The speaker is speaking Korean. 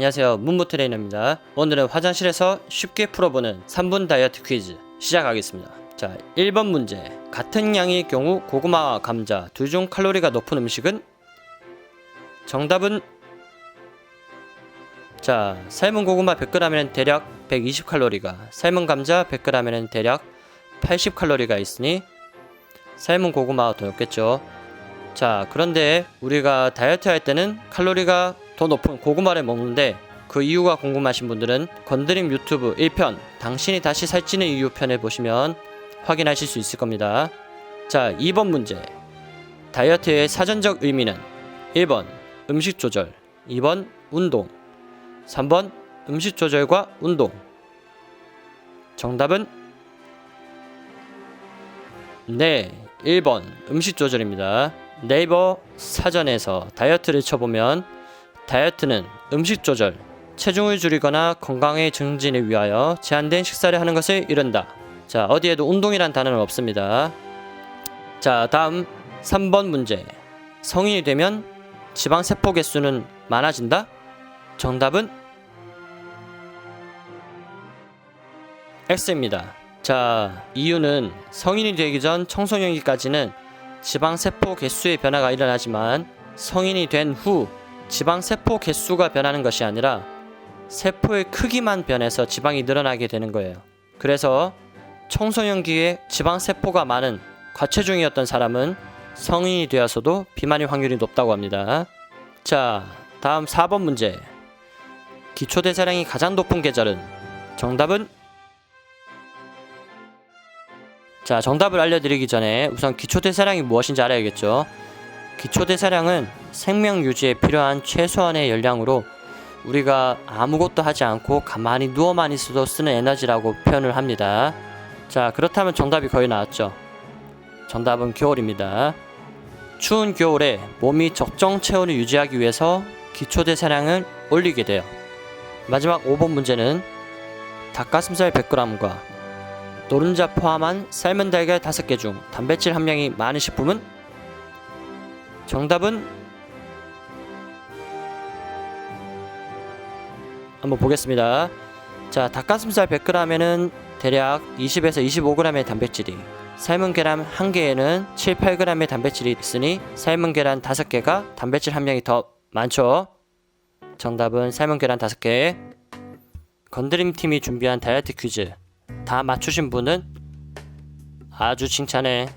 안녕하세요. 문무 트레이너입니다. 오늘은 화장실에서 쉽게 풀어보는 3분 다이어트 퀴즈 시작하겠습니다. 자 1번 문제. 같은 양의 경우 고구마와 감자 둘 중 칼로리가 높은 음식은? 정답은? 자 삶은 고구마 100g에는 대략 120칼로리가 삶은 감자 100g에는 대략 80칼로리가 있으니 삶은 고구마가 더 높겠죠. 자 그런데 우리가 다이어트 할 때는 칼로리가 더 높은 고구마를 먹는데 그 이유가 궁금하신 분들은 건드림 유튜브 1편 당신이 다시 살찌는 이유 편을 보시면 확인하실 수 있을 겁니다. 자 2번 문제. 다이어트의 사전적 의미는 1번 음식 조절 2번 운동 3번 음식 조절과 운동. 정답은? 네 1번 음식 조절입니다. 네이버 사전에서 다이어트를 쳐보면 다이어트는 음식 조절, 체중을 줄이거나 건강의 증진을 위하여 제한된 식사를 하는 것을 이른다. 자, 어디에도 운동이란 단어는 없습니다. 자, 다음 3번 문제. 성인이 되면 지방 세포 개수는 많아진다? 정답은 X입니다. 자, 이유는 성인이 되기 전 청소년기까지는 지방 세포 개수의 변화가 일어나지만 성인이 된 후 지방 세포 개수가 변하는 것이 아니라 세포의 크기만 변해서 지방이 늘어나게 되는 거예요. 그래서 청소년기에 지방 세포가 많은 과체중이었던 사람은 성인이 되어서도 비만의 확률이 높다고 합니다. 자, 다음 4번 문제. 기초대사량이 가장 높은 계절은 정답은 자, 정답을 알려드리기 전에 우선 기초대사량이 무엇인지 알아야겠죠. 기초대사량은 생명 유지에 필요한 최소한의 열량으로 우리가 아무것도 하지 않고 가만히 누워만 있어도 쓰는 에너지라고 표현을 합니다. 자, 그렇다면 정답이 거의 나왔죠. 정답은 겨울입니다. 추운 겨울에 몸이 적정 체온을 유지하기 위해서 기초대사량을 올리게 돼요. 마지막 5번 문제는 닭가슴살 100g과 노른자 포함한 삶은 달걀 5개 중 단백질 함량이 많은 식품은 정답은 한번 보겠습니다. 자, 닭가슴살 100g에는 대략 20에서 25g의 단백질이, 삶은 계란 1개에는 7, 8g의 단백질이 있으니 삶은 계란 5개가 단백질 함량이 더 많죠. 정답은 삶은 계란 5개. 건드림 팀이 준비한 다이어트 퀴즈 다 맞추신 분은 아주 칭찬해.